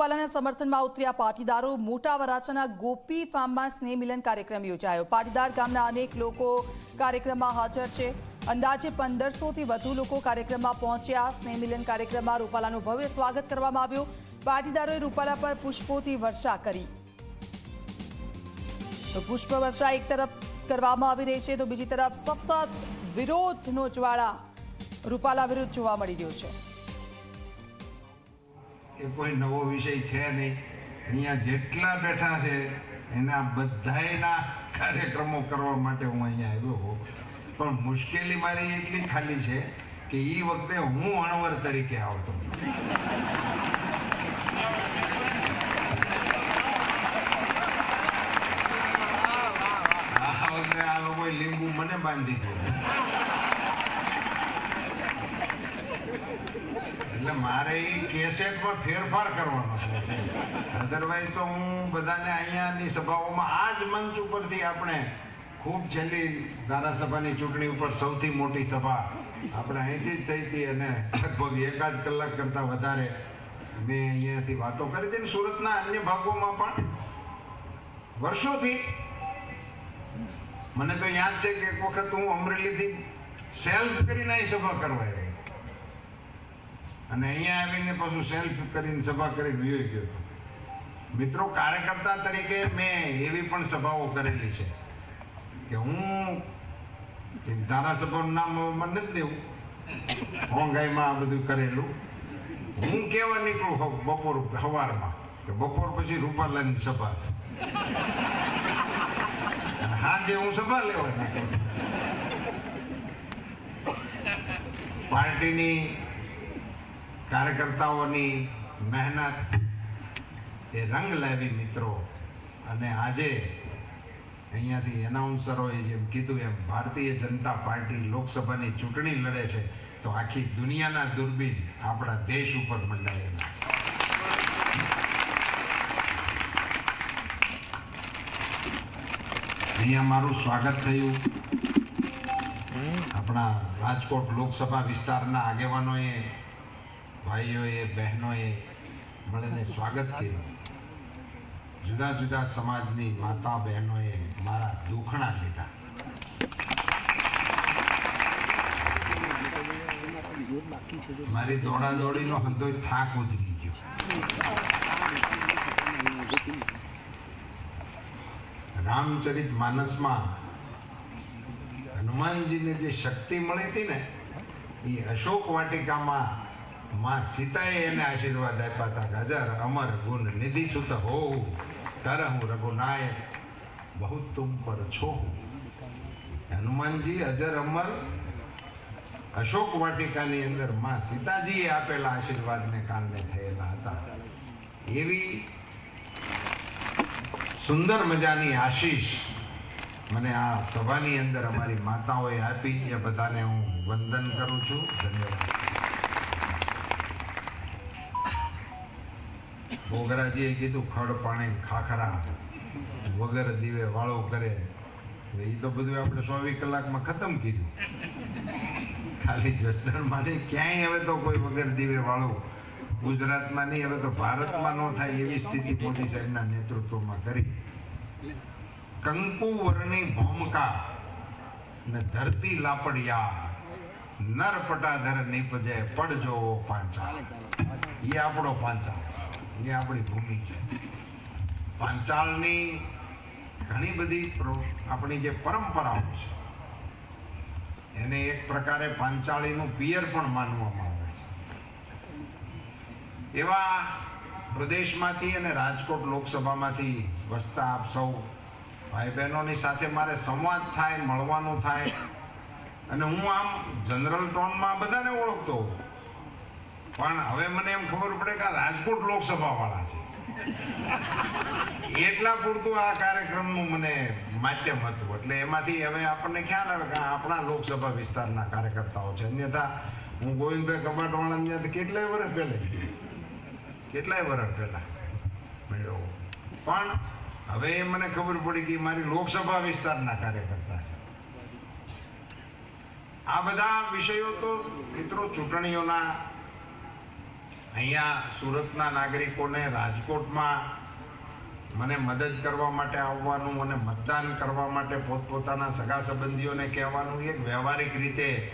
રૂપાલાના સમર્થનમાં ઉતર્યા પાટીદારો મોટા વરાછાના ગોપી ફાર્મમાં સ્નેહ મિલન કાર્યક્રમ યોજાયો. પાટીદાર ગામના અનેક લોકો કાર્યક્રમમાં હાજર છે. અંદાજે પંદરસોથી વધુ લોકો કાર્યક્રમમાં પહોંચ્યા. સ્નેહ મિલન કાર્યક્રમમાં રૂપાલાનું ભવ્ય સ્વાગત કરવામાં આવ્યું. પાટીદારોએ રૂપાલા પર પુષ્પોથી વર્ષા કરી. તો પુષ્પ વર્ષા એક તરફ કરવામાં આવી રહી છે તો બીજી તરફ સતત વિરોધનો જ્વાળા રૂપાલા વિરુદ્ધ જોવા મળી રહ્યો છે. એ કોઈ નવો વિષય છે નહીં. અહીંયા જેટલા બેઠા છે, એના બધાયના કાર્યક્રમો કરવા માટે હું અહીંયા આવ્યો હોઉં. પણ મુશ્કેલી મારી એટલી ખાલી છે કે એ વખતે હું અણવર તરીકે આવતો. આ વખતે આ લોકોએ લીંબુ મને બાંધી દીધું. એટલે મારે એ કેસેટમાં ફેરફાર કરવાનો છે. અધરવાઇઝ તો હું બધાને અહીંયાની સભાઓમાં આ જ મંચ ઉપરથી આપણે ખૂબ છેલ્લી ધારાસભાની ચૂંટણી ઉપર સૌથી મોટી સભા આપણે અહીંથી જ થઈ હતી અને લગભગ એકાદ કલાક કરતાં વધારે મેં અહીંયાથી વાતો કરી હતી સુરતના અન્ય ભાગોમાં પણ વર્ષોથી મને તો યાદ છે કે એક વખત હું અમરેલીથી સેલ્ફ કરીને અહીં સભા કરવા અને અહીંયા આવીને પાછું સેલ્ફ કરીને સભા કરીને વિયો ગયો હતો મિત્રો, કાર્યકર્તા તરીકે મેં એવી પણ સભાઓ કરેલી છે કે હું ધારાસભાનું નામ નથી દેવું હોંગાઈમાં આ બધું કરેલું. હું કેવા નીકળું હોઉં બપોર સવારમાં કે બપોર પછી રૂપાલાની સભા હા જે હું સભા લેવા પાર્ટીની કાર્યકર્તાઓની મહેનત એ રંગ લેવી મિત્રો. અને આજે અહીંયાથી એનાઉન્સરોએ જેમ કીધું એમ ભારતીય જનતા પાર્ટી લોકસભાની ચૂંટણી લડે છે, તો આખી દુનિયાના દૂરબીન આપણા દેશ ઉપર મંડાયેલા છે. અહીંયા મારું સ્વાગત થયું. આપણા રાજકોટ લોકસભા વિસ્તારના આગેવાનોએ ભાઈઓએ, બહેનોએ મળીને સ્વાગત કર્યું. જુદા જુદા સમાજની માતા બહેનોએ મારા દુખણા લીધા. મારી દોડા દોડીનો હંધોય થાક ઉતરી ગયો. રામચરિત માનસમાં હનુમાનજીને જે શક્તિ મળી હતી ને, એ અશોક વાટિકામાં માં સીતાએ એને આશીર્વાદ આપ્યા હતા કે અજર અમર ગુણ નિધિ સુત હો કર હું રઘુનાયક બહુ તુમ પર છો. હનુમાનજી અજર અમર અશોક વાટિકાની અંદરમાં સીતાજીએ આપેલા આશીર્વાદને કારણે થયેલા હતા. એવી સુંદર મજાની આશીષ મને આ સભાની અંદર અમારી માતાઓએ આપી. એ બધાને હું વંદન કરું છું. ધન્યવાદ. મોગરાજીએ કીધું ખડ પાણી ખાખરા વગર દીવે વાળો કરે. એ તો બધું આપણે ચોવીસ કલાકમાં ખતમ કીધું. ખાલી જસદણ માટે ક્યાંય હવે તો કોઈ વગર દીવે વાળું ગુજરાતમાં નહીં, હવે તો ભારતમાં ન થાય એવી સ્થિતિ મોદી સાહેબના નેતૃત્વમાં કરી. કંકુ વર્ણી ભૌમકા ને ધરતી લાપડિયા. નર પટાધર નીપજે પડજો પાંચા. એ આપણો પાંચાળ એ આપણી ભૂમિ છે. પાંચાળની ઘણી બધી આપણી જે પરંપરાઓ છે, એને એક પ્રકારે પાંચાળીનું પિયર પણ માનવામાં આવે છે. એવા પ્રદેશમાંથી અને રાજકોટ લોકસભામાંથી વસતા આપ સૌ ભાઈ બહેનોની સાથે મારે સંવાદ થાય, મળવાનું થાય. અને હું આમ જનરલ ટોનમાં બધાને ઓળખતો હોઉં. પણ હવે મને એમ ખબર પડે કે રાજકોટ લોકસભા વાળા છે. એટલા પૂરતું આ કાર્યક્રમનું મને માધ્યમ હતું. એટલે એમાંથી હવે આપણને ખ્યાલ આવે કે આપણા લોકસભા વિસ્તારના કાર્યકર્તાઓ છે. અન્યથા હું ગોવિંદભાઈ કબાટવાળાની ત્યાં કેટલાય વર્ષ પહેલે કેટલાય વર્ષ પહેલા મેળવો પણ હવે એ મને ખબર પડી કે મારી લોકસભા વિસ્તારના કાર્યકર્તા છે. આ બધા વિષયો તો મિત્રો ચૂંટણીઓના અહીંયા સુરતના નાગરિકોને રાજકોટમાં મને મદદ કરવા માટે આવવાનું અને મતદાન કરવા માટે પોતપોતાના સગા સંબંધીઓને કહેવાનું એક વ્યવહારિક રીતે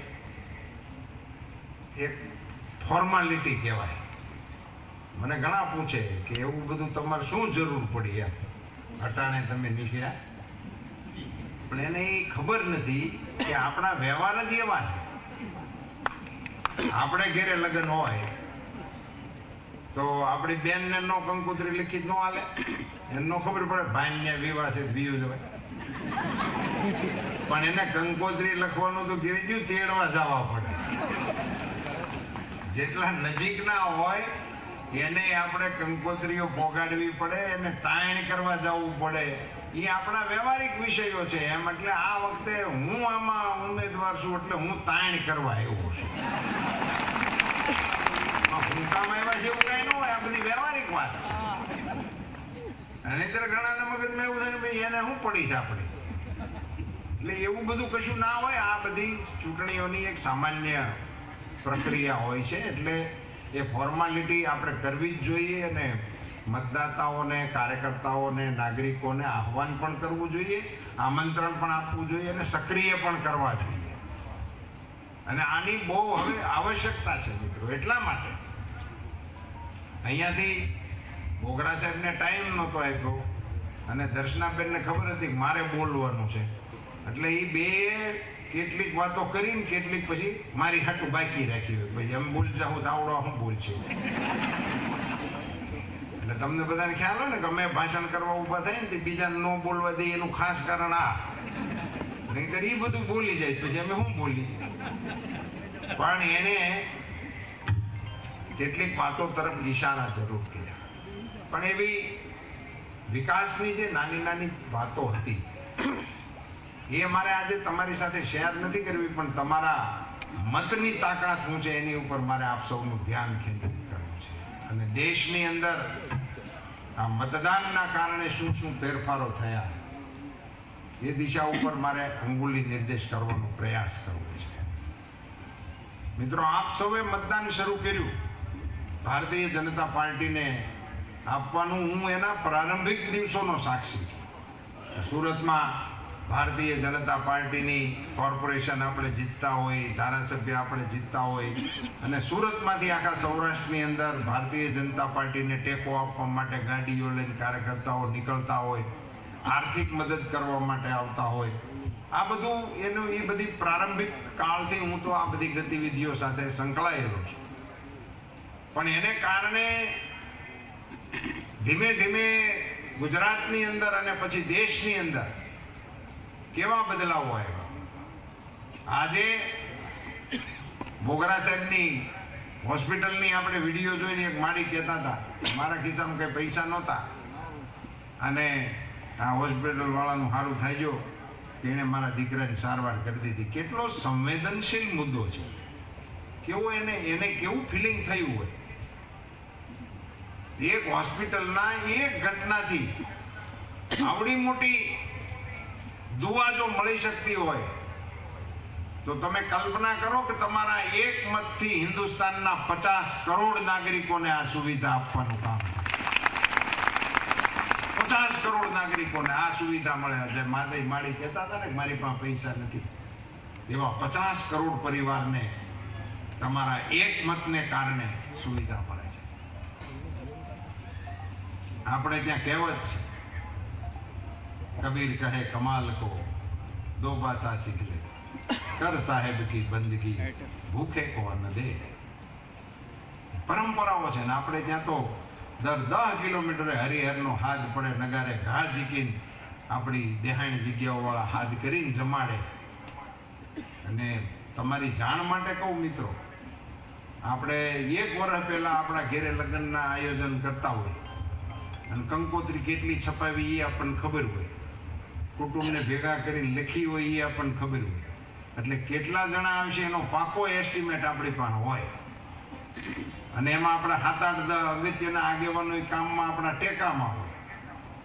એક ફોર્માલિટી કહેવાય. મને ઘણા પૂછે કે એવું બધું તમારે શું જરૂર પડી એમ? અટાણે તમે નીકળ્યા. પણ એને એ ખબર નથી કે આપણા વ્યવહાર જ એવા છે. આપણે ઘેરે લગ્ન હોય તો આપણી બેનને નો કંકોત્રી લિખિત નો હાલે એને નો ખબર પડે, ભાઈને ને વિવાસિત વિયું જવાય પણ એને કંકોત્રી લખવાનું તો ગયું તેડવા જવા પડે. જેટલા નજીકના હોય, એને આપણે કંકોત્રીઓ પોગાડવી પડે, એને તાણ કરવા જવું પડે. એ આપણા વ્યવહારિક વિષયો છે, એમ એટલે આ વખતે હું આમાં ઉમેદવાર છું, એટલે હું તાણ કરવા આવ્યો છું. હુંકામાં એવા જેવું કઈ ન હોય, આ બધી વ્યવહારિક વાત. નહીંતર ઘણાના મગજમાં એવું થાય ભાઈ એને શું પડી છે એટલે એવું બધું કશું ના હોય, આ બધી ચૂંટણીઓની એક સામાન્ય પ્રક્રિયા હોય છે. એટલે એ ફોર્માલિટી આપણે કરવી જ જોઈએ અને મતદાતાઓને, કાર્યકર્તાઓને, નાગરિકોને આહવાન પણ કરવું જોઈએ, આમંત્રણ પણ આપવું જોઈએ અને સક્રિય પણ કરવા જોઈએ. અને આની બહુ હવે આવશ્યકતા છે મિત્રો, એટલા માટે. અહીંયાથી બોગરા સાહેબને ટાઈમ નહોતો આપ્યો અને દર્શનાબેનને ખબર હતી કે મારે બોલવાનું છે. એટલે એ બે કેટલીક વાતો કરીને કેટલીક પછી મારી હાટું બાકી રાખી હોય. ભાઈ એમ બોલ જાઉં તો આવડો હું બોલ છે એટલે તમને બધાને ખ્યાલ હોય ને કે ભાષણ કરવા ઊભા થાય ને તે બીજાને ન બોલવા દઈએ એનું ખાસ કારણ આ. નહીંતર એ બધું બોલી જાય. પછી અમે શું બોલી પણ એને કેટલીક વાતો તરફ ઈશારા જરૂર કર્યા. પણ એવી વિકાસની જે નાની નાની વાતો હતી, એ મારે આજે તમારી સાથે શેર નથી કરવી, પણ તમારા મતની તાકાત શું છે એની ઉપર મારે આપ સૌનું ધ્યાન કેન્દ્રિત કરવું છે. અને દેશની અંદર આ મતદાનના કારણે શું શું ફેરફારો થયા? એ દિશા ઉપર મારે અંગુલી નિર્દેશ કરવાનો પ્રયાસ કરવો છે. મિત્રો, આપ સૌએ મતદાન શરૂ કર્યું. ભારતીય જનતા પાર્ટીને આપવાનું હું એના પ્રારંભિક દિવસોનો સાક્ષી છું. સુરતમાં ભારતીય જનતા પાર્ટીની કોર્પોરેશન આપણે જીતતા હોય, ધારાસભ્ય આપણે જીતતા હોય અને સુરતમાંથી આખા સૌરાષ્ટ્રની અંદર ભારતીય જનતા પાર્ટીને ટેકો આપવા માટે ગાડીઓ લઈને કાર્યકર્તાઓ નીકળતા હોય આર્થિક મદદ કરવા માટે આવતા હોય. આ બધું એનું, એ બધી પ્રારંભિક કાળથી હું તો આ બધી ગતિવિધિઓ સાથે સંકળાયેલો છું. પણ એને કારણે ધીમે ધીમે ગુજરાતની અંદર અને પછી દેશની અંદર કેવા બદલાવો આવ્યા? આજે બોગરા સાહેબની હોસ્પિટલની આપણે વીડિયો જોઈને એક માડી કહેતા હતા, મારા ખિસ્સામાં કંઈ પૈસા નહોતા. અને આ હોસ્પિટલ વાળાનું સારું થાય જો, તેણે મારા દીકરાની સારવાર કરી દીધી. કેટલો સંવેદનશીલ મુદ્દો છે. કેવો એને એને કેવું ફિલિંગ થયું હોય? એક હોસ્પિટલના એક ઘટનાથી આવડી મોટી દુવા જો મળી શકતી હોય, તો તમે કલ્પના કરો કે તમારા એક મતથી હિન્દુસ્તાનના પચાસ કરોડ નાગરિકોને આ સુવિધા આપવાનું કામ પચાસ કરોડ નાગરિકોને આ સુવિધા મળે છે. માતા માળી કહેતા હતા ને મારી પાસે પૈસા નથી. એવા પચાસ કરોડ પરિવારને તમારા એક મતને કારણે સુવિધા મળે છે. આપણે ત્યાં કહેવત છે, કબીર કહે, કમાલ કો, દો બાતા સીખ લે. કર સાહેબ કી બંદગી, ભૂખે કો ન દે? પરંપરાઓ છે ને, આપણે ત્યાં તો દર કિલોમીટરે હરિહરનો હાથ પડે, નગારે ઘા ઝીકીને આપણી દેહાણી જગ્યાઓવાળા હાથ કરીને જમાડે. અને તમારી જાણ માટે કહું મિત્રો, આપણે એક વર્ષ પહેલા આપણા ઘેરે લગ્નના આયોજન કરતા હોય. અને કંકોત્રી કેટલી છપાવી એ આપણને ખબર હોય. કુટુંબને ભેગા કરીને લખી હોય એ આપણને ખબર હોય. એટલે કેટલા જણા આવશે એનો પાકો એસ્ટિમેટ આપણી પાસે હોય. અને એમાં આપણા સાત આઠ અગત્યના આગેવાનો કામમાં આપણા ટેકામાં હોય.